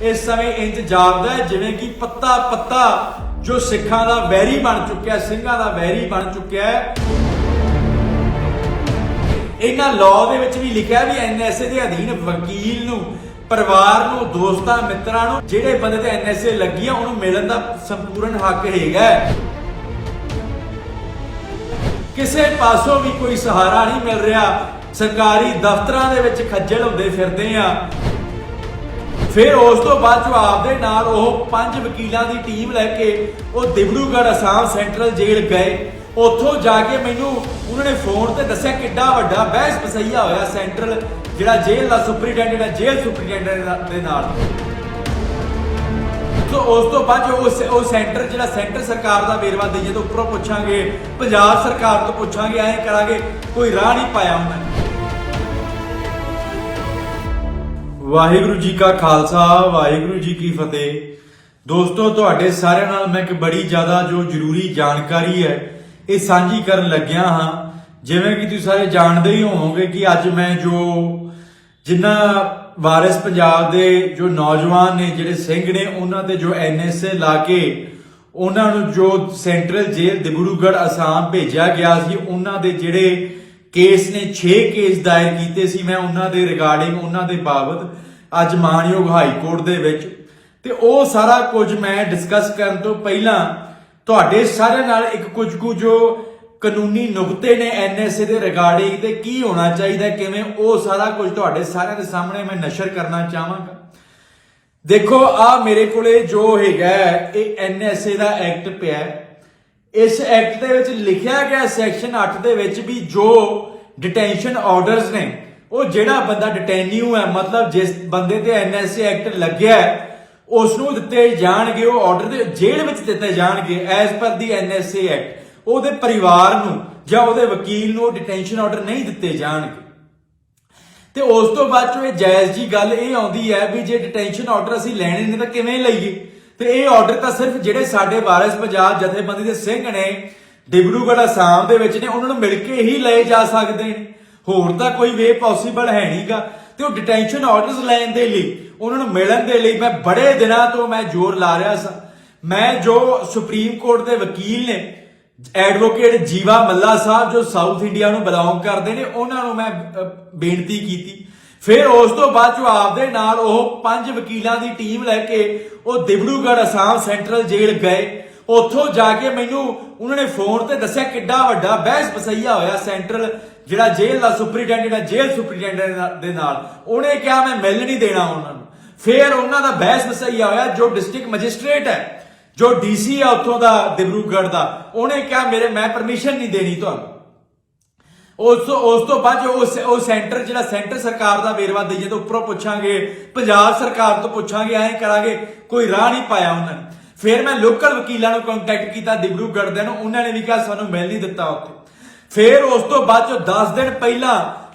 ਇਸ ਸਮੇਂ ਇੰਜ ਜਾਪਦਾ ਹੈ, ਜਿਵੇਂ ਕਿ ਪੱਤਾ ਪੱਤਾ ਜੋ ਸਿੱਖਾਂ ਦਾ ਵੈਰੀ ਬਣ ਚੁੱਕਿਆ ਸਿੰਘਾਂ ਦਾ ਵੈਰੀ ਬਣ ਚੁੱਕਿਆ ਹੈ। ਇਹਨਾਂ ਲਾਅ ਦੇ ਵਿੱਚ ਵੀ ਲਿਖਿਆ ਵੀ ਐਨਐਸਏ ਦੇ ਅਧੀਨ ਵਕੀਲ ਨੂੰ, ਪਰਿਵਾਰ ਨੂੰ, ਦੋਸਤਾਂ, ਮਿੱਤਰਾਂ ਨੂੰ, ਜਿਹੜੇ ਬੰਦੇ ਤੇ ਐਨਐਸਏ ਲੱਗੀ ਆ ਉਹਨੂੰ ਮਿਲਣ ਦਾ ਸੰਪੂਰਨ ਹੱਕ ਹੈਗਾ ਕਿਸੇ ਪਾਸੋਂ ਵੀ ਕੋਈ ਸਹਾਰਾ ਨਹੀਂ ਮਿਲ ਰਿਹਾ। ਸਰਕਾਰੀ ਦਫ਼ਤਰਾਂ ਦੇ ਵਿੱਚ ਖੱਜਲ ਹੁੰਦੇ ਫਿਰਦੇ ਆ। ਫਿਰ ਉਸ ਤੋਂ ਬਾਅਦ ਜੋ ਆਪਦੇ ਨਾਲ ਉਹ ਪੰਜ ਵਕੀਲਾਂ ਦੀ ਟੀਮ ਲੈ ਕੇ ਉਹ ਦਿਬੜੂਗੜ੍ਹ ਅਸਾਮ ਸੈਂਟਰਲ ਜੇਲ੍ਹ ਗਏ। ਉੱਥੋਂ ਜਾ ਕੇ ਮੈਨੂੰ ਉਹਨਾਂ ਨੇ ਫੋਨ ਤੇ ਦੱਸਿਆ ਕਿੱਡਾ ਵੱਡਾ ਬਹਿਸ ਬਸਈਆ ਹੋਇਆ ਸੈਂਟਰਲ, ਜਿਹੜਾ ਜੇਲ੍ਹ ਦਾ ਸੁਪਰੀਡੈਂਟ ਹੈ ਜੇਲ੍ਹ ਸੁਪਰੀਡੈਂਟ ਦੇ ਨਾਲ। ਸੋ ਉਸ ਤੋਂ ਬਾਅਦ ਜੋ ਉਹ ਸੈਂਟਰ, ਜਿਹੜਾ ਸੈਂਟਰ ਸਰਕਾਰ ਦਾ ਵੇਰਵਾ ਦੇਈਏ ਤਾਂ ਉੱਪਰੋਂ ਪੁੱਛਾਂਗੇ, ਪੰਜਾਬ ਸਰਕਾਰ ਤੋਂ ਪੁੱਛਾਂਗੇ, ਐਂ ਕਰਾਂਗੇ, ਕੋਈ ਰਾਹ ਨਹੀਂ ਪਾਇਆ ਉਹਨਾਂ ਨੇ। ਵਾਹਿਗੁਰੂ ਜੀ ਕਾ ਖਾਲਸਾ, ਵਾਹਿਗੁਰੂ ਜੀ ਕੀ ਫਤਿਹ। ਦੋਸਤੋ, ਤੁਹਾਡੇ ਸਾਰਿਆਂ ਨਾਲ ਮੈਂ ਇੱਕ ਬੜੀ ਜ਼ਿਆਦਾ ਜੋ ਜ਼ਰੂਰੀ ਜਾਣਕਾਰੀ ਹੈ, ਇਹ ਸਾਂਝੀ ਕਰਨ ਲੱਗਿਆ ਹਾਂ। ਜਿਵੇਂ ਕਿ ਤੁਸੀਂ ਸਾਰੇ ਜਾਣਦੇ ਹੀ ਹੋਵੋਗੇ ਕਿ ਅੱਜ ਮੈਂ ਜੋ ਜਿਨ੍ਹਾਂ ਵਾਰਿਸ ਪੰਜਾਬ ਦੇ ਜੋ ਨੌਜਵਾਨ ਨੇ, ਜਿਹੜੇ ਸਿੰਘ ਨੇ, ਉਹਨਾਂ ਤੇ ਜੋ ਐਨਐਸਏ ਲਾ ਕੇ ਉਹਨਾਂ ਨੂੰ ਜੋ ਸੈਂਟਰਲ ਜੇਲ੍ਹ ਦਿਬੜੂਗੜ੍ਹ ਅਸਾਮ ਭੇਜਿਆ ਗਿਆ ਸੀ, ਉਹਨਾਂ ਦੇ ਜਿਹੜੇ ਕੇਸ ਨੇ 6 ਕੇਸ ਦਾਇਰ ਕੀਤੇ ਸੀ ਮੈਂ ਉਹਨਾਂ ਦੇ ਰਿਗਾਰਡਿੰਗ ਉਹਨਾਂ ਦੇ ਬਾਬਤ ਅੱਜ ਮਾਨਯੋਗ ਹਾਈ ਕੋਰਟ ਦੇ ਵਿੱਚ ਤੇ ਉਹ ਸਾਰਾ ਕੁਝ ਮੈਂ ਡਿਸਕਸ ਕਰਨ ਤੋਂ ਪਹਿਲਾਂ ਤੁਹਾਡੇ ਸਾਰਿਆਂ ਨਾਲ ਇੱਕ ਕੁਝ ਕੁ ਜੋ ਕਾਨੂੰਨੀ ਨੁਕਤੇ ਨੇ ਐਨਐਸਏ ਦੇ ਰਿਗਾਰਡਿੰਗ ਤੇ ਕੀ ਹੋਣਾ ਚਾਹੀਦਾ ਕਿਵੇਂ ਉਹ ਸਾਰਾ ਕੁਝ ਤੁਹਾਡੇ ਸਾਰਿਆਂ ਦੇ ਸਾਹਮਣੇ ਮੈਂ ਨਸ਼ਰ ਕਰਨਾ ਚਾਹਾਂਗਾ ਦੇਖੋ ਆ ਮੇਰੇ ਕੋਲੇ ਜੋ ਹੈਗਾ ਹੈ, ਇਹ ਐਨਐਸਏ ਦਾ ਐਕਟ ਪਿਆ ਹੈ। ਇਸ ਐਕਟ ਦੇ ਵਿੱਚ ਲਿਖਿਆ ਗਿਆ ਸੈਕਸ਼ਨ 8 ਦੇ ਵਿੱਚ ਵੀ ਜੋ ਡਿਟੈਂਸ਼ਨ ਆਰਡਰਸ ਨੇ, ਉਹ ਜਿਹੜਾ ਬੰਦਾ ਡਿਟੈਨਿਊ ਹੈ, ਮਤਲਬ ਜਿਸ ਬੰਦੇ ਤੇ ਐਨਐਸਏ ਐਕਟ ਲੱਗਿਆ ਹੈ ਉਸ ਨੂੰ ਦਿੱਤੇ ਜਾਣਗੇ, ਉਹ ਆਰਡਰ ਦੇ ਜੇਲ੍ਹ ਵਿੱਚ ਦਿੱਤੇ ਜਾਣਗੇ ਐਜ਼ ਪਰ ਦੀ ਐਨਐਸਏ ਐਕਟ ਉਹਦੇ ਪਰਿਵਾਰ ਨੂੰ ਜਾਂ ਉਹਦੇ ਵਕੀਲ ਨੂੰ ਡਿਟੈਂਸ਼ਨ ਆਰਡਰ ਨਹੀਂ ਦਿੱਤੇ ਜਾਣਗੇ। ਤੇ ਉਸ ਤੋਂ ਬਾਅਦ ਚੋਂ ਇਹ ਜਾਇਜ਼ ਜੀ ਗੱਲ ਇਹ ਆਉਂਦੀ ਹੈ ਵੀ ਜੇ ਡਿਟੈਂਸ਼ਨ ਆਰਡਰ ਅਸੀਂ ਲੈਣੇ ਨੇ ਤਾਂ ਕਿਵੇਂ ਲਈਏ? ਤੇ ਇਹ ਆਰਡਰ ਤਾਂ ਸਿਰਫ ਜਿਹੜੇ ਸਾਡੇ ਵਾਰਿਸ ਪੰਜਾਬ ਜਥੇਬੰਦੀ ਦੇ ਸਿੰਘ ਨੇ, ਡਿਬਰੂਗੜ੍ਹ ਅਸਾਮ ਦੇ ਵਿੱਚ ਨੇ, ਉਹਨਾਂ ਨੂੰ ਮਿਲ ਕੇ ਹੀ ਲਏ ਜਾ ਸਕਦੇ ਨੇ। ਹੋਰ ਤਾਂ ਕੋਈ ਵੇ ਪੋਸੀਬਲ ਹੈ ਨਹੀਂਗਾ। ਤੇ ਉਹ ਡਿਟੈਂਸ਼ਨ ਆਰਡਰਸ ਲੈਣ ਦੇ ਲਈ, ਉਹਨਾਂ ਨੂੰ ਮਿਲਣ ਦੇ ਲਈ ਮੈਂ ਬੜੇ ਦਿਨਾਂ ਤੋਂ ਮੈਂ ਜ਼ੋਰ ਲਾ ਰਿਹਾ ਸਾਂ। ਮੈਂ ਜੋ ਸੁਪਰੀਮ ਕੋਰਟ ਦੇ ਵਕੀਲ ਨੇ, ਐਡਵੋਕੇਟ ਜੀਵਾ ਮੱਲਾ ਸਾਹਿਬ ਜੋ ਸਾਊਥ ਇੰਡੀਆ ਨੂੰ ਬਿਲੋਂਗ ਕਰਦੇ ਨੇ, ਉਹਨਾਂ ਨੂੰ ਮੈਂ ਬੇਨਤੀ ਕੀਤੀ। ਫਿਰ ਉਸ ਤੋਂ ਬਾਅਦ ਜੋ ਆਪਦੇ ਨਾਲ ਉਹ ਪੰਜ ਵਕੀਲਾਂ ਦੀ ਟੀਮ ਲੈ ਕੇ ਉਹ ਦਿਬੜੂਗੜ੍ਹ ਅਸਾਮ ਸੈਂਟਰਲ ਜੇਲ੍ਹ ਗਏ। ਉੱਥੋਂ ਜਾ ਕੇ ਮੈਨੂੰ ਉਹਨਾਂ ਨੇ ਫੋਨ ਤੇ ਦੱਸਿਆ ਕਿੱਡਾ ਵੱਡਾ ਬਹਿਸ ਬਸਈਆ ਹੋਇਆ ਸੈਂਟਰਲ ਜਿਹੜਾ ਜੇਲ੍ਹ ਦਾ ਸੁਪਰੀਡੈਂਟ ਹੈ, ਜੇਲ੍ਹ ਸੁਪਰੀਡੈਂਟ ਦੇ ਨਾਲ। ਉਹਨੇ ਕਿਹਾ, ਮੈਂ ਮਿਲ ਨਹੀਂ ਦੇਣਾ ਉਹਨਾਂ ਨੂੰ। ਫਿਰ ਉਹਨਾਂ ਦਾ ਬਹਿਸ ਬਸਈਆ ਹੋਇਆ, ਜੋ ਡਿਸਟ੍ਰਿਕਟ ਮੈਜਿਸਟ੍ਰੇਟ ਹੈ, ਜੋ ਡੀਸੀ ਆ ਉੱਥੋਂ ਦਾ ਦਿਬਰੂਗੜ੍ਹ ਦਾ। ਉਹਨੇ ਕਿਹਾ, ਮੇਰੇ ਮੈਂ ਪਰਮਿਸ਼ਨ ਨਹੀਂ ਦੇਣੀ ਤੁਹਾਨੂੰ। ਉਸ ਤੋਂ ਉਸ ਤੋਂ ਬਾਅਦ ਜੋ ਉਸ ਉਹ ਸੈਂਟਰ, ਜਿਹੜਾ ਸੈਂਟਰ ਸਰਕਾਰ ਦਾ ਵੇਰਵਾ ਦਈਏ ਤਾਂ ਉੱਪਰੋਂ ਪੁੱਛਾਂਗੇ, ਪੰਜਾਬ ਸਰਕਾਰ ਤੋਂ ਪੁੱਛਾਂਗੇ, ਐਂ ਕਰਾਂਗੇ, ਕੋਈ ਰਾਹ ਨਹੀਂ ਪਾਇਆ ਉਹਨਾਂ ਨੇ। ਫਿਰ ਮੈਂ ਲੋਕਲ ਵਕੀਲਾਂ ਨੂੰ ਕੰਟੈਕਟ ਕੀਤਾ ਦਿਬਰੂਗੜ੍ਹ ਦੇ ਨੂੰ, ਉਹਨਾਂ ਨੇ ਵੀ ਕਿਹਾ ਸਾਨੂੰ ਮਿਲ ਨਹੀਂ ਦਿੱਤਾ ਉੱਥੇ। ਫਿਰ ਉਸ ਤੋਂ ਬਾਅਦ ਜੋ 10 ਦਿਨ ਪਹਿਲਾਂ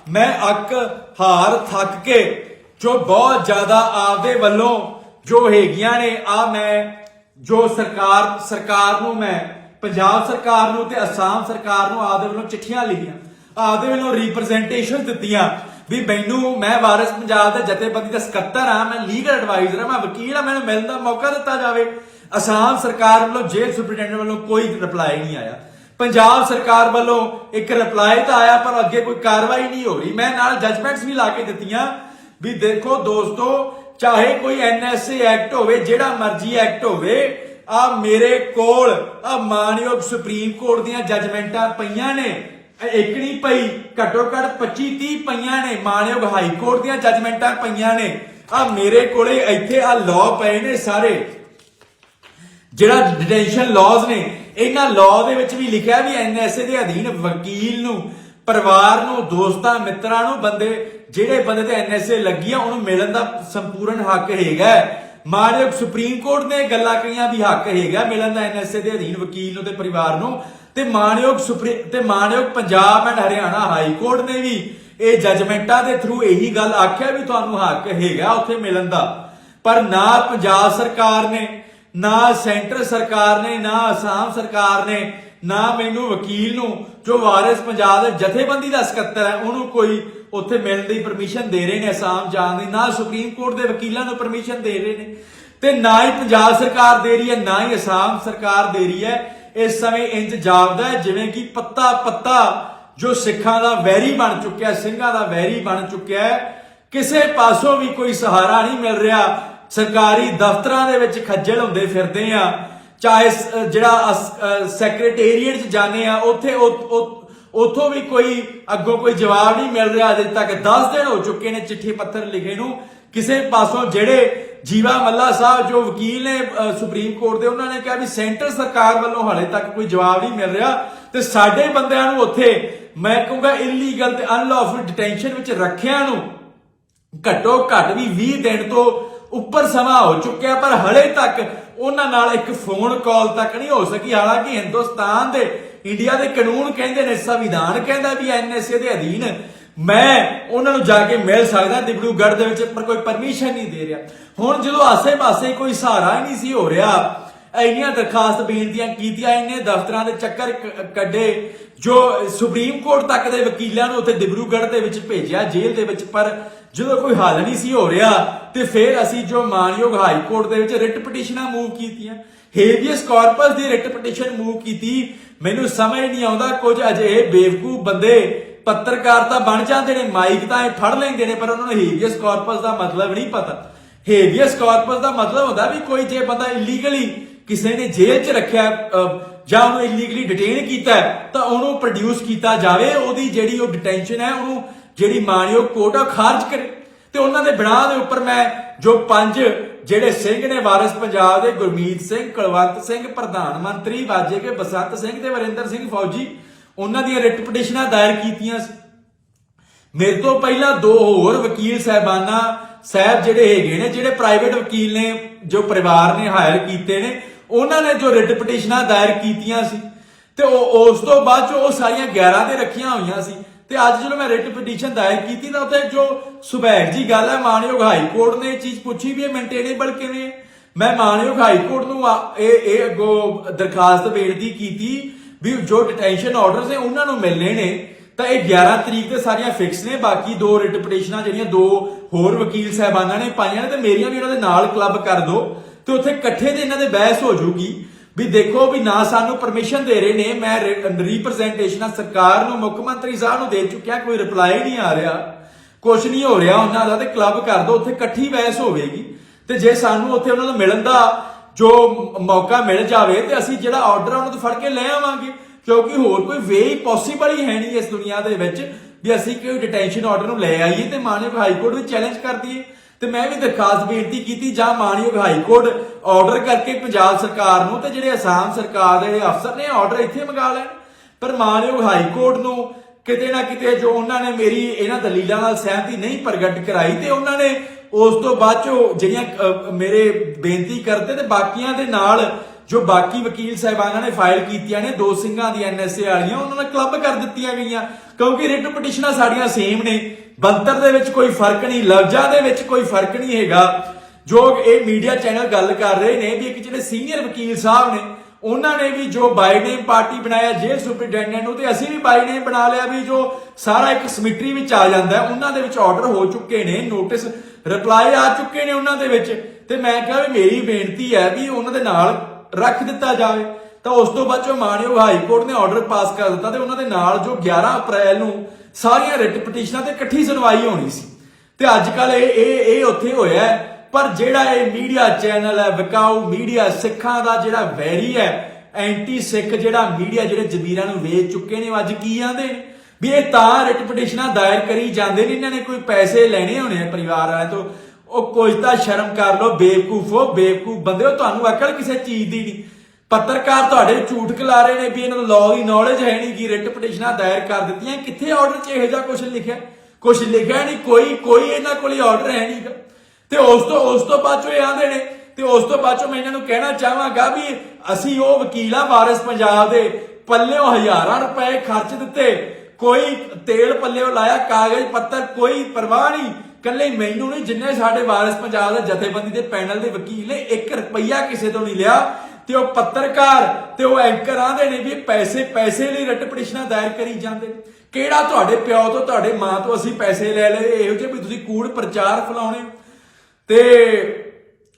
ਮੈਂ ਅੱਕ, ਹਾਰ, ਥੱਕ ਕੇ, ਜੋ ਬਹੁਤ ਜ਼ਿਆਦਾ ਆਪਦੇ ਵੱਲੋਂ ਜੋ ਹੈਗੀਆਂ ਨੇ, ਆ ਮੈਂ ਜੋ ਸਰਕਾਰ ਸਰਕਾਰ ਨੂੰ ਮੈਂ, ਪੰਜਾਬ ਸਰਕਾਰ ਨੂੰ ਤੇ ਅਸਾਮ ਸਰਕਾਰ ਨੂੰ ਆਪਦੇ ਵੱਲੋਂ ਚਿੱਠੀਆਂ ਲਿਖੀਆਂ। ਆਪਦੇ ਵੱਲੋਂ ਰਿਪਰੈਜ਼ੈਂਟੇਸ਼ਨ ਦਿੱਤੀਆਂ ਵੀ ਮੈਨੂੰ, ਮੈਂ ਵਾਰਿਸ ਪੰਜਾਬ ਦਾ ਜਥੇਬੰਦੀ ਦਾ ਸਕੱਤਰ ਆ ਮੈਂ ਲੀਗਲ ਐਡਵਾਈਜ਼ਰ ਆ ਮੈਂ ਵਕੀਲ ਆ ਮੈਨੂੰ ਮਿਲਣ ਦਾ ਮੌਕਾ ਦਿੱਤਾ ਜਾਵੇ। ਅਸਾਮ ਸਰਕਾਰ ਵੱਲੋਂ, ਜੇਲ੍ਹ ਸੁਪਰਡੈਂਟ ਵੱਲੋਂ ਕੋਈ ਰਿਪਲਾਈ ਨਹੀਂ ਆਇਆ। ਪੰਜਾਬ ਸਰਕਾਰ ਵੱਲੋਂ ਇੱਕ ਰਿਪਲਾਈ ਤਾਂ ਆਇਆ, ਪਰ ਅੱਗੇ ਕੋਈ ਕਾਰਵਾਈ ਨਹੀਂ ਹੋ ਰਹੀ। ਮੈਂ ਨਾਲ ਜਜਮੈਂਟਸ ਵੀ ਲਾ ਕੇ ਦਿੱਤੀਆਂ ਵੀ ਦੇਖੋ ਦੋਸਤੋ, ਚਾਹੇ ਕੋਈ ਐਨਐਸਏ ਐਕਟ ਹੋਵੇ, ਜਿਹੜਾ ਮਰਜ਼ੀ ਐਕਟ ਹੋਵੇ, ਆ ਮੇਰੇ ਕੋਲ, ਆ ਮਾਨਯੋਗ ਸੁਪਰੀਮ ਕੋਰਟ ਦੀਆਂ ਜਜਮੈਂਟਾਂ ਪਈਆਂ ਨੇ। ਇੱਕ ਨਹੀਂ ਪਈ, ਘੱਟੋ ਘੱਟ 25 30 ਪਈਆਂ ਨੇ, ਮਾਨਯੋਗ ਹਾਈ ਕੋਰਟ ਦੀਆਂ ਜਜਮੈਂਟਾਂ ਪਈਆਂ ਨੇ। ਆ ਮੇਰੇ ਕੋਲੇ ਇੱਥੇ ਆ ਲਾਅ ਪਏ ਨੇ ਸਾਰੇ। ਜਿਹੜਾ ਡਿਟੈਂਸ਼ਨ ਲਾਜ਼ ਨੇ, ਇਹਨਾਂ ਲਾਅ ਦੇ ਵਿੱਚ ਵੀ ਲਿਖਿਆ ਵੀ ਐਨਐਸਏ ਦੇ ਅਧੀਨ ਵਕੀਲ ਨੂੰ, ਪਰਿਵਾਰ ਨੂੰ, ਦੋਸਤਾਂ, ਮਿੱਤਰਾਂ ਨੂੰ ਬੰਦੇ, ਜਿਹੜੇ ਬੰਦੇ ਤੇ ਐਨਐਸਏ ਲੱਗੀ ਆ ਉਹਨੂੰ ਮਿਲਣ ਦਾ ਸੰਪੂਰਨ ਹੱਕ ਹੈਗਾ ਮਾਨਯੋਗ ਸੁਪਰੀਮ ਕੋਰਟ ਨੇ ਗੱਲਾਂ ਕਹੀਆਂ ਵੀ ਹੱਕ ਹੈਗਾ ਮਿਲਣ ਦਾ ਐਨਐਸਏ ਦੇ ਅਧੀਨ ਵਕੀਲ ਨੂੰ ਤੇ ਪਰਿਵਾਰ ਨੂੰ। ਤੇ ਮਾਨਯੋਗ ਸੁਪਰੀਮ ਤੇ ਮਾਨਯੋਗ Punjab and Haryana high court ਨੇ ਵੀ ਇਹ ਜਜਮੈਂਟਾਂ ਦੇ ਥਰੂ ਇਹੀ ਗੱਲ ਆਖਿਆ ਵੀ ਤੁਹਾਨੂੰ ਹੱਕ ਹੈਗਾ ਉੱਥੇ ਮਿਲਣ ਦਾ। ਪਰ ਨਾ ਪੰਜਾਬ ਸਰਕਾਰ ਨੇ, ਨਾ ਸੈਂਟਰ ਸਰਕਾਰ ਨੇ, ਨਾ ਅਸਾਮ ਸਰਕਾਰ ਨੇ, ਨਾ ਮੈਨੂੰ ਵਕੀਲ ਨੂੰ, ਜੋ ਵਾਰਿਸ ਪੰਜਾਬ ਦੇ ਜਥੇਬੰਦੀ ਦਾ ਸਕੱਤਰ ਹੈ, ਉਹਨੂੰ ਕੋਈ ਉੱਥੇ ਮਿਲਣ ਦੀ ਪਰਮਿਸ਼ਨ ਦੇ ਰਹੇ ਨੇ, ਅਸਾਮ ਜਾਣ ਦੀ, ਨਾ ਸੁਪਰੀਮ ਕੋਰਟ ਦੇ ਵਕੀਲਾਂ ਨੂੰ ਪਰਮਿਸ਼ਨ ਦੇ ਰਹੇ ਨੇ। ਤੇ ਨਾ ਹੀ ਪੰਜਾਬ ਸਰਕਾਰ ਦੇ ਰਹੀ ਹੈ, ਨਾ ਹੀ ਅਸਾਮ ਸਰਕਾਰ ਦੇ ਰਹੀ ਹੈ। ਇਸ ਸਮੇਂ ਇੰਜ ਜਾਪਦਾ ਹੈ, ਜਿਵੇਂ ਕਿ ਪੱਤਾ ਪੱਤਾ ਜੋ ਸਿੱਖਾਂ ਦਾ ਵੈਰੀ ਬਣ ਚੁੱਕਿਆ, ਸਿੰਘਾਂ ਦਾ ਵੈਰੀ ਬਣ ਚੁੱਕਿਆ ਕਿਸੇ ਪਾਸੋਂ ਵੀ ਕੋਈ ਸਹਾਰਾ ਨਹੀਂ ਮਿਲ ਰਿਹਾ। ਸਰਕਾਰੀ ਦਫ਼ਤਰਾਂ ਦੇ ਵਿੱਚ ਖੱਜਲ ਹੁੰਦੇ ਫਿਰਦੇ ਆ। ਚਾਹੇ ਜਿਹੜਾ ਸੈਕਟਰੀਏਟ ਚ ਜਾਣੇ ਆ, ਉੱਥੇ ਉਹ- ਉੱਥੋਂ ਵੀ ਕੋਈ ਅੱਗੋਂ ਕੋਈ ਜਵਾਬ ਨਹੀਂ ਮਿਲ ਰਿਹਾ। ਅਜੇ ਤੱਕ 10 ਦਿਨ ਹੋ ਚੁੱਕੇ ਨੇ ਚਿੱਠੀ ਪੱਤਰ ਲਿਖੇ ਨੂੰ। ਕਿਸੇ ਪਾਸੋਂ ਜਿਹੜੇ ਜੀਵਾ ਮੱਲਾ ਸਾਹਿਬ, ਜੋ ਵਕੀਲ ਨੇ ਸੁਪਰੀਮ ਕੋਰਟ ਦੇ, ਉਹਨਾਂ ਨੇ ਕਿਹਾ ਵੀ ਸੈਂਟਰ ਸਰਕਾਰ ਵੱਲੋਂ ਹਾਲੇ ਤੱਕ ਕੋਈ ਜਵਾਬ ਨਹੀਂ ਮਿਲ ਰਿਹਾ ਤੇ ਸਾਡੇ ਬੰਦਿਆਂ ਨੂੰ ਉੱਥੇ, ਮੈਂ ਕਹੂੰਗਾ ਇਲੀਗਲ ਤੇ ਅਨਲੌਫੁਲ ਡਿਟੈਂਸ਼ਨ ਵਿੱਚ ਰੱਖਿਆ ਨੂੰ ਘੱਟੋ ਘੱਟ ਵੀ 20 ਦਿਨ ਤੋਂ ਉੱਪਰ ਸਮਾਂ ਹੋ ਚੁੱਕਿਆ, ਪਰ ਹਲੇ ਤੱਕ ਉਹਨਾਂ ਨਾਲ ਇੱਕ ਫੋਨ ਕਾਲ ਤੱਕ ਨਹੀਂ ਹੋ ਸਕੀ। ਹਾਲਾਂਕਿ ਹਿੰਦੁਸਤਾਨ ਦੇ, ਇੰਡੀਆ ਦੇ ਕਾਨੂੰਨ ਕਹਿੰਦੇ ਨੇ, ਸੰਵਿਧਾਨ ਕਹਿੰਦਾ ਵੀ ਐਨਐਸਏ ਦੇ ਅਧੀਨ ਮੈਂ ਉਹਨਾਂ ਨੂੰ ਜਾ ਕੇ ਮਿਲ ਸਕਦਾ ਦਿਬੜੂਗੜ੍ਹ ਦੇ ਵਿੱਚ, ਪਰ ਕੋਈ ਪਰਮਿਸ਼ਨ ਨਹੀਂ ਦੇ ਰਿਹਾ। ਹੁਣ ਜਦੋਂ ਆਸੇ-ਪਾਸੇ ਕੋਈ ਸਹਾਰਾ ਨਹੀਂ ਸੀ ਹੋ ਰਿਹਾ, ਇੰਨੀਆਂ ਦਰਖਾਸਤ ਬੇਨਤੀਆਂ ਕੀਤੀਆਂ, ਇੰਨੇ ਦਫ਼ਤਰਾਂ ਦੇ ਚੱਕਰ ਕੱਢੇ, ਜੋ ਸੁਪਰੀਮ ਕੋਰਟ ਤੱਕ ਦੇ ਵਕੀਲਾਂ ਨੂੰ ਉੱਥੇ ਦਿਬਰੂਗੜ੍ਹ ਦੇ ਵਿੱਚ ਭੇਜਿਆ, ਜੇਲ੍ਹ ਦੇ ਵਿੱਚ, ਪਰ ਜਦੋਂ ਕੋਈ ਹੱਲ ਨਹੀਂ ਸੀ ਹੋ ਰਿਹਾ, ਤੇ ਫਿਰ ਅਸੀਂ ਜੋ ਮਾਨਯੋਗ ਹਾਈ ਕੋਰਟ ਦੇ ਵਿੱਚ ਰਿਟ ਪਟੀਸ਼ਨਾਂ ਮੂਵ ਕੀਤੀਆਂ। ਹੇਬੀਅਸ ਕਾਰਪਸ ਦੀ ਰਿਟ ਪਟੀਸ਼ਨ ਮੂਵ ਕੀਤੀ। ਮੈਨੂੰ ਸਮਝ ਨਹੀਂ ਆਉਂਦਾ ਕੁਝ ਅਜਿਹੇ ਬੇਵਕੂਫ ਬੰਦੇ ਪੱਤਰਕਾਰ ਤਾਂ ਬਣ ਜਾਂਦੇ ਨੇ, ਮਾਈਕ ਤਾਂ ਇਹ ਫੜ ਲੈਂਦੇ ਨੇ, ਪਰ ਉਹਨਾਂ ਨੂੰ ਹੇਬੀਅਸ ਕਾਰਪਸ ਦਾ ਮਤਲਬ ਨਹੀਂ ਪਤਾ। ਹੇਬੀਅਸ ਕਾਰਪਸ ਦਾ ਮਤਲਬ ਹੁੰਦਾ ਵੀ ਕੋਈ ਜੇ ਬੰਦਾ ਇਲੀਗਲੀ ਕਿਸੇ ਨੇ ਜੇਲ੍ਹ 'ਚ ਰੱਖਿਆ ਜਾਂ ਉਹਨੂੰ ਇਲੀਗਲੀ ਡਿਟੇਨ ਕੀਤਾ, ਤਾਂ ਉਹਨੂੰ ਪ੍ਰੋਡਿਊਸ ਕੀਤਾ ਜਾਵੇ, ਉਹਦੀ ਜਿਹੜੀ ਉਹ ਡਿਟੈਂਸ਼ਨ ਹੈ, ਉਹਨੂੰ ਜਿਹੜੀ ਮਾਨਯੋਗ ਕੋਰਟ ਆ ਖਾਰਜ ਕਰੇ। ਤੇ ਉਹਨਾਂ ਦੇ ਬਿਨਾਂ ਦੇ ਉੱਪਰ ਮੈਂ ਜੋ ਪੰਜ ਜਿਹੜੇ ਸਿੰਘ ਨੇ ਵਾਰਿਸ ਪੰਜਾਬ ਦੇ ਗੁਰਮੀਤ ਸਿੰਘ, ਕੁਲਵੰਤ ਸਿੰਘ, ਪ੍ਰਧਾਨ ਮੰਤਰੀ ਬਾਜੇ ਕੇ ਬਸੰਤ ਸਿੰਘ ਤੇ ਵਰਿੰਦਰ ਸਿੰਘ ਫੌਜੀ, ਉਹਨਾਂ ਦੀਆਂ ਰਿਟ ਪਟੀਸ਼ਨਾਂ ਦਾਇਰ ਕੀਤੀਆਂ ਸੀ। ਮੇਰੇ ਤੋਂ ਪਹਿਲਾਂ ਦੋ ਹੋਰ ਵਕੀਲ ਸਹਿਬਾਨਾ, ਸਾਹਿਬ ਜਿਹੜੇ ਹੈਗੇ ਨੇ, ਜਿਹੜੇ ਪ੍ਰਾਈਵੇਟ ਵਕੀਲ ਨੇ, ਜੋ ਪਰਿਵਾਰ ਨੇ ਹਾਇਰ ਕੀਤੇ ਨੇ, ਉਹਨਾਂ ਨੇ ਜੋ ਰਿਟ ਪਟੀਸ਼ਨਾਂ ਦਾਇਰ ਕੀਤੀਆਂ ਸੀ। ਤੇ ਉਹ ਉਸ ਤੋਂ ਬਾਅਦ ਜੋ ਉਹ ਸਾਰੀਆਂ 11 ਤੇ ਰੱਖੀਆਂ ਹੋਈਆਂ ਸੀ। ਤੇ ਅੱਜ ਜਦੋਂ ਮੈਂ ਰਿਟ ਪਟੀਸ਼ਨ ਦਾਇਰ ਕੀਤੀ ਤਾਂ ਉੱਥੇ ਜੋ ਸੁਭੈਗ ਜੀ ਗੱਲ ਹੈ, ਮਾਨਯੋਗ ਹਾਈ ਕੋਰਟ ਨੇ ਇਹ ਚੀਜ਼ ਪੁੱਛੀ ਵੀ ਇਹ ਮੇਨਟੇਨੇਬਲ ਕਿਵੇਂ ਮੈਂ ਮਾਨਯੋਗ ਹਾਈ ਕੋਰਟ ਨੂੰ ਇਹ ਇਹ ਅੱਗੋਂ ਦਰਖਾਸਤ ਬੇਨਤੀ ਕੀਤੀ ਵੀ ਜੋ ਡਿਟੈਂਸ਼ਨ ਆਰਡਰਸ ਨੇ ਉਹਨਾਂ ਨੂੰ ਮਿਲਨੇ ਨੇ, ਤਾਂ ਇਹ 11 ਤਰੀਕ ਤੇ ਸਾਰੀਆਂ ਫਿਕਸ ਨੇ, ਬਾਕੀ ਦੋ ਰਿਟ ਪਟੀਸ਼ਨਾਂ ਜਿਹੜੀਆਂ ਦੋ ਹੋਰ ਵਕੀਲ ਸਾਹਿਬਾਨਾਂ ਨੇ ਪਾਈਆਂ ਨੇ ਤੇ ਮੇਰੀਆਂ ਵੀ ਉਹਨਾਂ ਦੇ ਨਾਲ ਕਲੱਬ ਕਰ ਦਿਓ ਤੇ ਉੱਥੇ ਇਕੱਠੇ ਤੇ ਇਹਨਾਂ ਦੇ ਬਹਿਸ ਹੋ ਜਾਊਗੀ। ਵੀ ਦੇਖੋ ਵੀ ਨਾ ਸਾਨੂੰ ਪਰਮਿਸ਼ਨ ਦੇ ਰਹੇ ਨੇ। ਮੈਂ ਰਿਪਰੈਜ਼ੈਂਟੇਸ਼ਨ ਸਰਕਾਰ ਨੂੰ, ਮੁੱਖ ਮੰਤਰੀ ਸਾਹਿਬ ਨੂੰ ਦੇ ਚੁੱਕਿਆ, ਕੋਈ ਰਿਪਲਾਈ ਨਹੀਂ ਆ ਰਿਹਾ। ਕੁਝ ਨਹੀਂ ਹੋ ਰਿਹਾ ਉਹਨਾਂ ਦਾ ਤੇ ਕਲੱਬ ਕਰ ਦੋ, ਉੱਥੇ ਇਕੱਠੀ ਬਹਿਸ ਹੋਵੇਗੀ। ਤੇ ਜੇ ਸਾਨੂੰ ਉੱਥੇ ਉਹਨਾਂ ਨੂੰ ਮਿਲਣ ਦਾ ਜੋ ਮੌਕਾ ਮਿਲ ਜਾਵੇ ਤੇ ਅਸੀਂ ਜਿਹੜਾ ਆਰਡਰ ਉਹਨਾਂ ਤੋਂ ਫੜ ਕੇ ਲੈ ਆਵਾਂਗੇ। ਕਿਉਂਕਿ ਹੋਰ ਕੋਈ ਵੇ ਹੀ ਪੋਸੀਬਲ ਹੀ ਹੈ ਨਹੀਂ ਇਸ ਦੁਨੀਆ ਦੇ ਵਿੱਚ ਵੀ ਅਸੀਂ ਕੋਈ ਡਿਟੈਂਸ਼ਨ ਆਰਡਰ ਨੂੰ ਲੈ ਆਈਏ ਤੇ ਮਾਨਯੋਗ ਹਾਈ ਕੋਰਟ ਵਿੱਚ ਚੈਲੰਜ ਕਰ ਦਈਏ। ਤੇ ਮੈਂ ਵੀ ਦਰਖਾਸਤ ਬੇਨਤੀ ਕੀਤੀ, ਜਾਂ ਮਾਨਯੋਗ ਹਾਈ ਕੋਰਟ ਆਰਡਰ ਕਰਕੇ ਪੰਜਾਬ ਸਰਕਾਰ ਨੂੰ ਤੇ ਜਿਹੜੇ ਅਸਾਮ ਸਰਕਾਰ ਦੇ ਅਫਸਰ ਨੇ ਆਰਡਰ ਇੱਥੇ ਮੰਗਾ ਲੈਣ। ਪਰ ਮਾਨਯੋਗ ਹਾਈ ਕੋਰਟ ਨੂੰ ਕਿਤੇ ਨਾ ਕਿਤੇ ਜੋ ਉਹਨਾਂ ਨੇ ਮੇਰੀ ਇਹਨਾਂ ਦਲੀਲਾਂ ਨਾਲ ਸਹਿਮਤੀ ਨਹੀਂ ਪ੍ਰਗਟ ਕਰਾਈ ਤੇ ਉਹਨਾਂ ਨੇ ਉਸ ਤੋਂ ਬਾਅਦ ਚੋ ਜਿਹੜੀਆਂ ਮੇਰੇ ਬੇਨਤੀ ਕਰਦੇ ਤੇ ਬਾਕੀਆਂ ਦੇ ਨਾਲ ਜੋ ਬਾਕੀ ਵਕੀਲ ਸਾਹਿਬਾਨਾਂ ਨੇ ਫਾਈਲ ਕੀਤੀਆਂ ਨੇ, ਦੋ ਸਿੰਘਾਂ ਦੀ ਐਨਐਸਏ ਵਾਲੀਆਂ, ਉਹਨਾਂ ਨਾਲ ਕਲੱਬ ਕਰ ਦਿੱਤੀਆਂ ਗਈਆਂ। ਕਿਉਂਕਿ ਰਿਟ ਪਟੀਸ਼ਨਾਂ ਸਾਡੀਆਂ ਸੇਮ ਨੇ। ਬੰਤਰ ਦੇ ਵਿੱਚ ਕੋਈ ਫ਼ਰਕ ਨਹੀਂ, ਲਫ਼ਜ਼ਾਂ ਦੇ ਵਿੱਚ ਕੋਈ ਫ਼ਰਕ ਨਹੀਂ ਹੈਗਾ। ਜੋ ਇਹ ਮੀਡੀਆ ਚੈਨਲ ਗੱਲ ਕਰ ਰਹੇ ਨੇ ਵੀ ਇੱਕ ਜਿਹੜੇ ਸੀਨੀਅਰ ਵਕੀਲ ਸਾਹਿਬ ਨੇ, ਉਹਨਾਂ ਨੇ ਵੀ ਜੋ ਬਾਈ ਨੇਮ ਪਾਰਟੀ ਬਣਾਇਆ ਜੇਲ੍ਹ ਸੁਪਰਡੈਂਡੈਂਟ ਨੂੰ, ਤੇ ਅਸੀਂ ਵੀ ਬਾਈ ਨੇਮ ਬਣਾ ਲਿਆ ਵੀ ਜੋ ਸਾਰਾ ਇੱਕ ਸਮਿਟਰੀ ਵਿੱਚ ਆ ਜਾਂਦਾ ਉਹਨਾਂ ਦੇ ਵਿੱਚ ਆਰਡਰ ਹੋ ਚੁੱਕੇ ਨੇ ਨੋਟਿਸ ਰਿਪਲਾਈ ਆ ਚੁੱਕੇ ਨੇ ਉਹਨਾਂ ਦੇ ਵਿੱਚ। ਤੇ ਮੈਂ ਕਿਹਾ ਵੀ ਮੇਰੀ ਬੇਨਤੀ ਹੈ ਵੀ ਉਹਨਾਂ ਦੇ ਨਾਲ ਰੱਖ ਦਿੱਤਾ ਜਾਵੇ। ਤਾਂ ਉਸ ਤੋਂ ਬਾਅਦ ਜੋ ਮਾਨਯੋਗ ਹਾਈ ਕੋਰਟ ਨੇ ਆਰਡਰ ਪਾਸ ਕਰ ਦਿੱਤਾ ਤੇ ਉਹਨਾਂ ਦੇ ਨਾਲ ਜੋ 11 ਅਪ੍ਰੈਲ ਨੂੰ ਸਾਰੀਆਂ ਰਿਟ ਪਟੀਸ਼ਨਾਂ ਤੇ ਇਕੱਠੀ ਸੁਣਵਾਈ ਹੋਣੀ ਸੀ। ਤੇ ਅੱਜ ਕੱਲ ਇਹ ਇਹ ਇਹ ਉੱਥੇ ਹੋਇਆ ਪਰ ਜਿਹੜਾ ਇਹ ਮੀਡੀਆ ਚੈਨਲ ਹੈ, ਵਿਕਾਊ ਮੀਡੀਆ ਸਿੱਖਾਂ ਦਾ ਜਿਹੜਾ ਵੈਰੀ ਹੈ ਐਂਟੀ ਸਿੱਖ ਜਿਹੜਾ ਮੀਡੀਆ ਜਿਹੜੇ ਜ਼ਮੀਰਾਂ ਨੂੰ ਵੇਚ ਚੁੱਕੇ ਨੇ, ਉਹ ਅੱਜ ਕੀ ਆਂਦੇ ਨੇ? ਵੀ ਇਹ ਤਾਂ ਰਿਟ ਪਟੀਸ਼ਨਾਂ ਦਾਇਰ ਕਰੀ ਜਾਂਦੇ ਨੇ, ਇਹਨਾਂ ਨੇ ਕੋਈ ਪੈਸੇ ਲੈਣੇ ਹੋਣੇ ਆ ਪਰਿਵਾਰ ਵਾਲਿਆਂ ਤੋਂ। ਉਹ ਕੁਝ ਤਾਂ ਸ਼ਰਮ ਕਰ ਲਓ, ਬੇਵਕੂਫੋ ਬੇਵਕੂਫ ਬੰਦੇ ਹੋ, ਤੁਹਾਨੂੰ ਅਕਲ ਕਿਸੇ ਚੀਜ਼ ਦੀ ਨਹੀਂ। ਪੱਤਰਕਾਰ ਤੁਹਾਡੇ ਝੂਠ ਖਿਲਾ ਰਹੇ ਨੇ ਵੀ ਇਹਨਾਂ ਨੂੰ ਲਾਅ ਦੀ ਨੌਲੇਜ ਹੈ ਨਹੀਂ, ਕਿ ਰਿਟ ਪਟੀਸ਼ਨਾਂ ਦਾਇਰ ਕਰ ਦਿੱਤੀਆਂ ਕਿੱਥੇ ਆਰਡਰ 'ਚ ਇਹੋ ਜਿਹਾ ਕੁਝ ਲਿਖਿਆ? ਕੁਝ ਲਿਖਿਆ ਨਹੀਂ, ਕੋਈ ਕੋਈ ਇਹਨਾਂ ਕੋਲ ਆਰਡਰ ਹੈ ਨਹੀਂਗਾ ਤੇ ਉਸ ਤੋਂ ਉਸ ਤੋਂ ਬਾਅਦ ਚੋਂ ਇਹ ਆਂਦੇ ਨੇ, ਤੇ ਉਸ ਤੋਂ ਬਾਅਦ ਚੋਂ ਮੈਂ ਇਹਨਾਂ ਨੂੰ ਕਹਿਣਾ ਚਾਹਾਂਗਾ ਵੀ ਅਸੀਂ ਉਹ ਵਕੀਲਾਂ ਵਾਰਿਸ ਪੰਜਾਬ ਦੇ ਪੱਲਿਓਂ ਹਜ਼ਾਰਾਂ ਰੁਪਏ ਖਰਚ ਦਿੱਤੇ, ਕੋਈ ਤੇਲ ਪੱਲਿਓਂ ਲਾਇਆ, ਕਾਗਜ਼, ਪੱਤਰ, ਕੋਈ ਪਰਵਾਹ ਨਹੀਂ। ਕੱਲੇ ਮੈਨੂੰ ਨਹੀਂ, ਜਿੰਨੇ ਸਾਡੇ ਵਾਰਿਸ ਪੰਜਾਬ ਦੇ ਜਥੇਬੰਦੀ ਦੇ ਪੈਨਲ ਦੇ ਵਕੀਲ ਨੇ 1 ਰੁਪਈਆ ਕਿਸੇ ਤੋਂ ਨਹੀਂ ਲਿਆ। ਤੇ ਉਹ ਪੱਤਰਕਾਰ ਤੇ ਉਹ ਐਂਕਰ ਆਂਦੇ ਨੇ ਵੀ ਪੈਸੇ ਪੈਸੇ ਲਈ ਰਿਟ ਪਟੀਸ਼ਨਾਂ ਦਾਇਰ ਕਰੀ ਜਾਂਦੇ। ਕਿਹੜਾ ਤੁਹਾਡੇ ਪਿਓ ਤੋਂ ਤੁਹਾਡੇ ਮਾਂ ਤੋਂ ਅਸੀਂ ਪੈਸੇ ਲੈ ਲਏ? ਇਹੋ ਜਿਹੇ ਵੀ ਤੁਸੀਂ ਕੂੜ ਪ੍ਰਚਾਰ ਫਲਾਉਣੇ। ਤੇ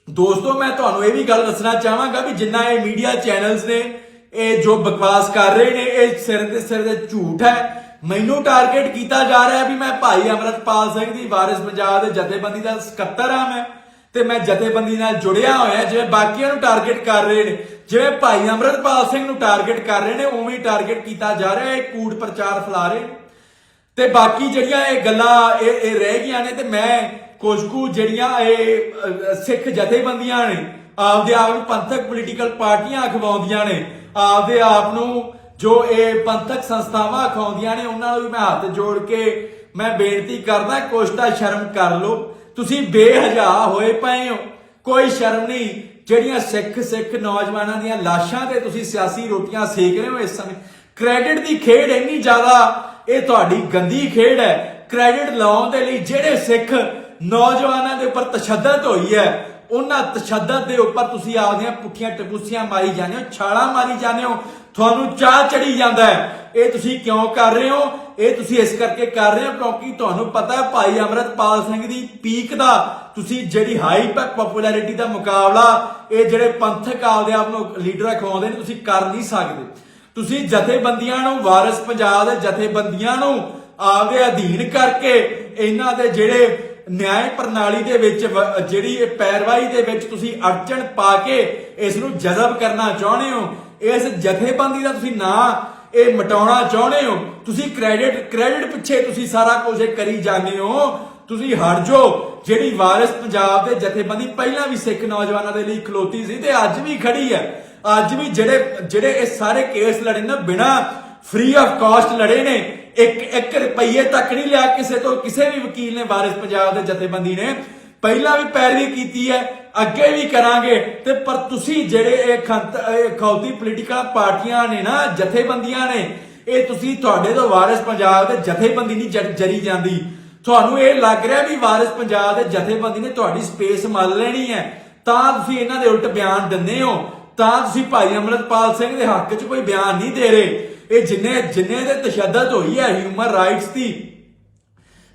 ਦੋਸਤੋ, ਮੈਂ ਤੁਹਾਨੂੰ ਇਹ ਵੀ ਗੱਲ ਦੱਸਣਾ ਚਾਹਾਂਗਾ ਵੀ ਜਿੰਨਾ ਇਹ ਮੀਡੀਆ ਚੈਨਲਸ ਨੇ, ਇਹ ਜੋ ਬਕਵਾਸ ਕਰ ਰਹੇ ਨੇ, ਇਹ ਸਿਰ ਤੇ ਸਿਰ ਦੇ ਝੂਠ ਹੈ। ਮੈਨੂੰ ਟਾਰਗੇਟ ਕੀਤਾ ਜਾ ਰਿਹਾ ਵੀ ਮੈਂ ਭਾਈ ਅਮਰਤਪਾਲ ਸਿੰਘ ਦੀ ਵਾਰਿਸ ਪੰਜਾਬ ਦੇ ਜਥੇਬੰਦੀ ਦਾ ਸਕੱਤਰ ਆ ਮੈਂ। ਤੇ ਮੈਂ ਜਥੇਬੰਦੀ ਨਾਲ ਜੁੜਿਆ ਹੋਇਆ, ਜਿਵੇਂ ਬਾਕੀਆਂ ਨੂੰ ਟਾਰਗੇਟ ਕਰ ਰਹੇ ਨੇ, ਜਿਵੇਂ ਭਾਈ ਅਮਰਤਪਾਲ ਸਿੰਘ ਨੂੰ ਟਾਰਗੇਟ ਕਰ ਰਹੇ ਨੇ, ਉਵੇਂ ਟਾਰਗੇਟ ਕੀਤਾ ਜਾ ਰਿਹਾ ਹੈ ਕੂੜ ਪ੍ਰਚਾਰ ਫੈਲਾ ਰਹੇ ਤੇ ਬਾਕੀ ਜਿਹੜੀਆਂ ਇਹ ਗੱਲਾਂ ਇਹ ਇਹ ਰਹਿ ਗਈਆਂ ਨੇ, ਤੇ ਮੈਂ ਕੁਝ ਕੁ ਜਿਹੜੀਆਂ ਇਹ ਸਿੱਖ ਜਥੇਬੰਦੀਆਂ ਨੇ, ਆਪਦੇ ਆਪ ਨੂੰ ਪੰਥਕ ਪੋਲੀਟੀਕਲ ਪਾਰਟੀਆਂ ਅਖਵਾਉਂਦੀਆਂ ਨੇ, ਆਪਦੇ ਆਪ ਨੂੰ ਜੋ ਇਹ ਪੰਥਕ ਸੰਸਥਾਵਾਂ ਅਖਵਾਉਂਦੀਆਂ ਨੇ, ਉਹਨਾਂ ਨੂੰ ਵੀ ਮੈਂ ਹੱਥ ਜੋੜ ਕੇ ਮੈਂ ਬੇਨਤੀ ਕਰਦਾ ਕੁਛ ਤਾਂ ਸ਼ਰਮ ਕਰ ਲਓ। ਤੁਸੀਂ ਬੇਹਜਾ ਹੋਏ ਪਏ ਹੋ। ਕੋਈ ਸ਼ਰਮ ਨਹੀਂ। ਜਿਹੜੀਆਂ ਸਿੱਖ ਸਿੱਖ ਨੌਜਵਾਨਾਂ ਦੀਆਂ ਲਾਸ਼ਾਂ ਤੇ ਤੁਸੀਂ ਸਿਆਸੀ ਰੋਟੀਆਂ ਸੇਕ ਰਹੇ ਹੋ ਇਸ ਸਮੇਂ। ਕ੍ਰੈਡਿਟ ਦੀ ਖੇਡ ਇੰਨੀ ਜ਼ਿਆਦਾ, ਇਹ ਤੁਹਾਡੀ ਗੰਦੀ ਖੇਡ ਹੈ। ਕ੍ਰੈਡਿਟ ਲਾਉਣ ਦੇ ਲਈ ਜਿਹੜੇ ਸਿੱਖ ਨੌਜਵਾਨਾਂ ਦੇ ਉੱਪਰ ਤਸ਼ੱਦਦ ਹੋਈ ਹੈ ਉਹਨਾਂ ਤਸ਼ੱਦਦ ਦੇ ਉੱਪਰ ਤੁਸੀਂ ਆਪਦੀਆਂ ਪੁੱਠੀਆਂ ਟਪੂਸੀਆਂ ਮਾਰੀ ਜਾਂਦੇ ਹੋ, ਛਾਲਾਂ ਮਾਰੀ ਜਾਂਦੇ ਹੋ, ਤੁਹਾਨੂੰ ਚਾਹ ਚੜੀ ਜਾਂਦਾ ਹੈ। ਇਹ ਤੁਸੀਂ ਕਿਉਂ ਕਰ ਰਹੇ ਹੋ? ਇਹ ਤੁਸੀਂ ਇਸ ਕਰਕੇ ਕਰ ਰਹੇ ਹੋ ਕਿਉਂਕਿ ਤੁਹਾਨੂੰ ਪਤਾ ਹੈ ਭਾਈ ਅਮਰਤਪਾਲ ਸਿੰਘ ਦੀ ਪੀਕ ਦਾ ਤੁਸੀਂ ਜਿਹੜੀ ਹਾਈ ਪਪੂਲੈਰਿਟੀ ਦਾ ਮੁਕਾਬਲਾ, ਇਹ ਜਿਹੜੇ ਪੰਥਕ ਆਪਦੇ ਆਪ ਨੂੰ ਲੀਡਰ ਖਵਾਉਂਦੇ ਨੇ, ਤੁਸੀਂ ਕਰ ਨਹੀਂ ਸਕਦੇ। ਤੁਸੀਂ ਜਥੇਬੰਦੀਆਂ ਨੂੰ, ਵਾਰਿਸ ਪੰਜਾਬ ਦੇ ਜਥੇਬੰਦੀਆਂ ਨੂੰ ਆਪਦੇ ਅਧੀਨ ਕਰਕੇ ਇਹਨਾਂ ਦੇ ਜਿਹੜੇ ਨਿਆਂ ਪ੍ਰਣਾਲੀ ਦੇ ਵਿੱਚ ਜਿਹੜੀ ਇਹ ਪੈਰਵਾਈ ਦੇ ਵਿੱਚ ਤੁਸੀਂ ਅੜਚਣ ਪਾ ਕੇ ਇਸ ਨੂੰ ਜਜ਼ਬ ਕਰਨਾ ਚਾਹੁੰਦੇ ਹੋ ਇਸ ਜਥੇਬੰਦੀ ਦਾ ਤੁਸੀਂ ਨਾਂ ਇਹ ਮਟਾਉਣਾ ਚਾਹੁੰਦੇ ਹੋ ਤੁਸੀਂ ਕ੍ਰੈਡਿਟ ਕ੍ਰੈਡਿਟ ਪਿੱਛੇ ਤੁਸੀਂ ਸਾਰਾ ਕੁਝ ਕਰੀ ਜਾਂਦੇ ਹੋ ਤੁਸੀਂ ਹਟ ਜਾਓ ਜਿਹੜੀ ਵਾਰਿਸ ਪੰਜਾਬ ਦੇ ਜਥੇਬੰਦੀ ਪਹਿਲਾਂ ਵੀ ਸਿੱਖ ਨੌਜਵਾਨਾਂ ਦੇ ਲਈ ਖਲੋਤੀ ਸੀ ਤੇ ਅੱਜ ਵੀ ਖੜੀ ਹੈ ਅੱਜ ਵੀ ਜਿਹੜੇ ਜਿਹੜੇ ਇਹ ਸਾਰੇ ਕੇਸ ਲੜੇ ਨਾ ਬਿਨਾ ਫ੍ਰੀ ਆਫ ਕਾਸਟ ਲੜੇ ਨੇ ਇੱਕ ਇੱਕ ਰੁਪਈਏ ਤੱਕ ਨਹੀਂ ਲਿਆ ਕਿਸੇ ਤੋਂ, ਕਿਸੇ ਵੀ ਵਕੀਲ ਨੇ, ਵਾਰਿਸ ਪੰਜਾਬ ਦੇ ਜਥੇਬੰਦੀ ਨੇ। ਪਹਿਲਾਂ ਵੀ ਪੈਰਵੀ ਕੀਤੀ ਹੈ, ਅੱਗੇ ਵੀ ਕਰਾਂਗੇ। ਤੇ ਪਰ ਤੁਸੀਂ ਜਿਹੜੇ ਇਹ ਖੰਤ ਖੌਤੀ ਪੋਲੀਟੀਕਲ ਪਾਰਟੀਆਂ ਨੇ ਨਾ, ਜਥੇਬੰਦੀਆਂ ਨੇ, ਇਹ ਤੁਸੀਂ ਤੁਹਾਡੇ ਤੋਂ ਵਾਰਿਸ ਪੰਜਾਬ ਦੇ ਜਥੇਬੰਦੀ ਨਹੀਂ ਜਰੀ ਜਾਂਦੀ। ਤੁਹਾਨੂੰ ਇਹ ਲੱਗ ਰਿਹਾ ਵੀ ਵਾਰਿਸ ਪੰਜਾਬ ਦੇ ਜਥੇਬੰਦੀ ਨੇ ਤੁਹਾਡੀ ਸਪੇਸ ਮੰਨ ਲੈਣੀ ਹੈ। ਤਾਂ ਤੁਸੀਂ ਇਹਨਾਂ ਦੇ ਉਲਟ ਬਿਆਨ ਦਿੰਦੇ ਹੋ। ਤਾਂ ਤੁਸੀਂ ਭਾਈ ਅਮਰਤਪਾਲ ਸਿੰਘ ਦੇ ਹੱਕ 'ਚ ਕੋਈ ਬਿਆਨ ਨਹੀਂ ਦੇ ਰਹੇ। ਇਹ ਜਿੰਨੇ ਜਿੰਨੇ ਦੇ ਤਸ਼ੱਦਦ ਹੋਈ ਹੈ ਹਿਊਮਨ ਰਾਈਟਸ ਦੀ,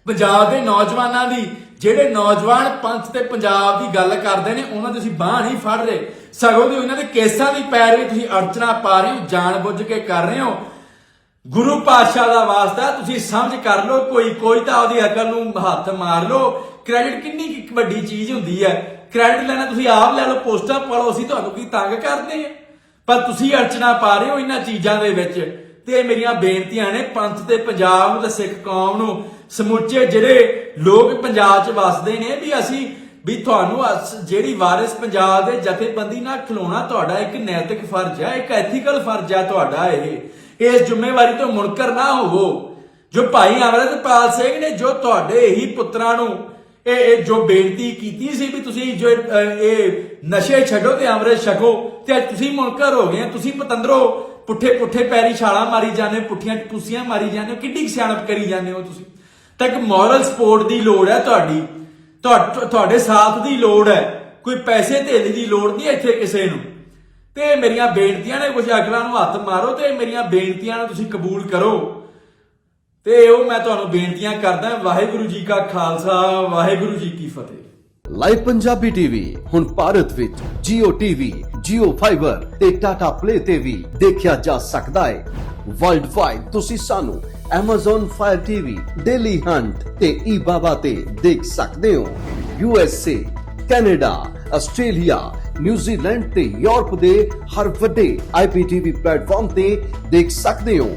ਪੰਜਾਬ ਦੇ ਨੌਜਵਾਨਾਂ ਦੀ, ਜਿਹੜੇ ਨੌਜਵਾਨ ਪੰਥ ਤੇ ਪੰਜਾਬ ਦੀ ਗੱਲ ਕਰਦੇ ਨੇ, ਉਹਨਾਂ ਦੀ ਤੁਸੀਂ ਬਾਹ ਨਹੀਂ ਫੜ ਰਹੇ। ਸਗੋਂ ਦੀ ਉਹਨਾਂ ਦੇ ਕੇਸਾਂ ਦੀ ਪੈਰਵੀ ਤੁਸੀਂ ਅੜਚਣਾ ਪਾ ਰਹੇ ਹੋ, ਜਾਣਬੁੱਝ ਕੇ ਕਰ ਰਹੇ ਹੋ। ਗੁਰੂ ਪਾਤਸ਼ਾਹ ਦਾ ਵਾਸਤਾ ਤੁਸੀਂ ਸਮਝ ਕਰ ਲਓ, ਕੋਈ ਕੋਈ ਤਾਂ ਉਹਦੀ ਅਕਲ ਨੂੰ ਹੱਥ ਮਾਰ ਲਓ। ਕ੍ਰੈਡਿਟ ਕਿੰਨੀ ਕੁ ਵੱਡੀ ਚੀਜ਼ ਹੁੰਦੀ ਹੈ। ਕ੍ਰੈਡਿਟ ਲੈਣਾ, ਤੁਸੀਂ ਆਪ ਲੈ ਲਓ ਪੋਸਟਾਂ ਪਾ ਲਓ ਅਸੀਂ ਤੁਹਾਨੂੰ ਕੀ ਤੰਗ ਕਰਦੇ ਆ? ਪਰ ਤੁਸੀਂ ਅੜਚਣਾ ਪਾ ਰਹੇ ਹੋ ਇਹਨਾਂ ਚੀਜ਼ਾਂ ਦੇ ਵਿੱਚ ਤੇ ਇਹ ਮੇਰੀਆਂ ਬੇਨਤੀਆਂ ਨੇ ਪੰਥ ਤੇ ਪੰਜਾਬ ਨੂੰ ਤੇ ਸਿੱਖ ਕੌਮ ਨੂੰ, ਸਮੁੱਚੇ ਜਿਹੜੇ ਲੋਕ ਪੰਜਾਬ 'ਚ ਵਸਦੇ ਨੇ ਵੀ ਅਸੀਂ, ਵੀ ਤੁਹਾਨੂੰ ਜਿਹੜੀ ਵਾਰਿਸ ਪੰਜਾਬ ਦੇ ਜਥੇਬੰਦੀ ਨਾਲ ਖਲੋਣਾ ਤੁਹਾਡਾ ਇੱਕ ਨੈਤਿਕ ਫਰਜ਼ ਹੈ ਇੱਕ ਐਥੀਕਲ ਫਰਜ਼ ਹੈ ਤੁਹਾਡਾ ਇਹ। ਇਸ ਜ਼ਿੰਮੇਵਾਰੀ ਤੋਂ ਮੁਨਕਰ ਨਾ ਹੋਵੋ। ਜੋ ਭਾਈ ਅਮਰਤਪਾਲ ਸਿੰਘ ਨੇ, ਜੋ ਤੁਹਾਡੇ ਹੀ ਪੁੱਤਰਾਂ ਨੂੰ ਇਹ ਇਹ ਜੋ ਬੇਨਤੀ ਕੀਤੀ ਸੀ ਵੀ ਤੁਸੀਂ ਜੋ ਇਹ ਨਸ਼ੇ ਛੱਡੋ ਤੇ ਅੰਮ੍ਰਿਤ ਛਕੋ ਤੇ ਅੱਜ ਤੁਸੀਂ ਮੁਨਕਰ ਹੋ ਗਏ ਤੁਸੀਂ ਪਤੰਦਰੋ ਪੁੱਠੇ ਪੁੱਠੇ ਪੈਰੀ ਛਾਲਾਂ ਮਾਰੀ ਜਾਂਦੇ ਪੁੱਠੀਆਂ ਪੁੱਸੀਆਂ ਮਾਰੀ ਜਾਂਦੇ ਕਿੱਡੀ ਸਿਆਣਪ ਕਰੀ ਜਾਂਦੇ ਹੋ ਤੁਸੀਂ? ਤਾਂ ਇੱਕ ਮੋਰਲ ਸਪੋਰਟ ਦੀ ਲੋੜ ਹੈ ਤੁਹਾਡੀ ਤੁਹਾ- ਤੁਹਾਡੇ ਸਾਥ ਦੀ ਲੋੜ ਹੈ, ਕੋਈ ਪੈਸੇ ਧੇਲੇ ਦੀ ਲੋੜ ਨਹੀਂ ਇੱਥੇ ਕਿਸੇ ਨੂੰ। ਤੇ ਮੇਰੀਆਂ ਬੇਨਤੀਆਂ ਨੇ ਕੁਝ ਅਗਲਾਂ ਨੂੰ ਹੱਥ ਮਾਰੋ ਤੇ ਮੇਰੀਆਂ ਬੇਨਤੀਆਂ ਨੂੰ ਤੁਸੀਂ ਕਬੂਲ ਕਰੋ। ਤੇ ਉਹ ਮੈਂ ਤੁਹਾਨੂੰ ਬੇਨਤੀਆਂ ਕਰਦਾ ਵਾਹਿਗੁਰੂ ਜੀ ਕਾ ਖਾਲਸਾ ਵਾਹਿਗੁਰੂ ਜੀ ਕੀ ਫਤਿਹ। ਲਾਈਵ ਪੰਜਾਬੀ ਟੀਵੀ ਹੁਣ ਭਾਰਤ ਵਿੱਚ Jio TV, Jio Fiber ਤੇ Tata Play ਤੇ ਵੀ ਦੇਖਿਆ ਜਾ ਸਕਦਾ ਹੈ। ਵਰਲਡ ਵਾਈਡ ਤੁਸੀਂ ਸਾਨੂੰ Amazon Fire TV, Daily Hunt ਤੇ eBaba ਤੇ ਦੇਖ ਸਕਦੇ ਹੋ। USA, Canada, Australia, New Zealand ਤੇ ਯੂਰਪ ਦੇ ਹਰ ਵੱਡੇ IPTV ਪਲੇਟਫਾਰਮ ਤੇ ਦੇਖ ਸਕਦੇ ਹੋ।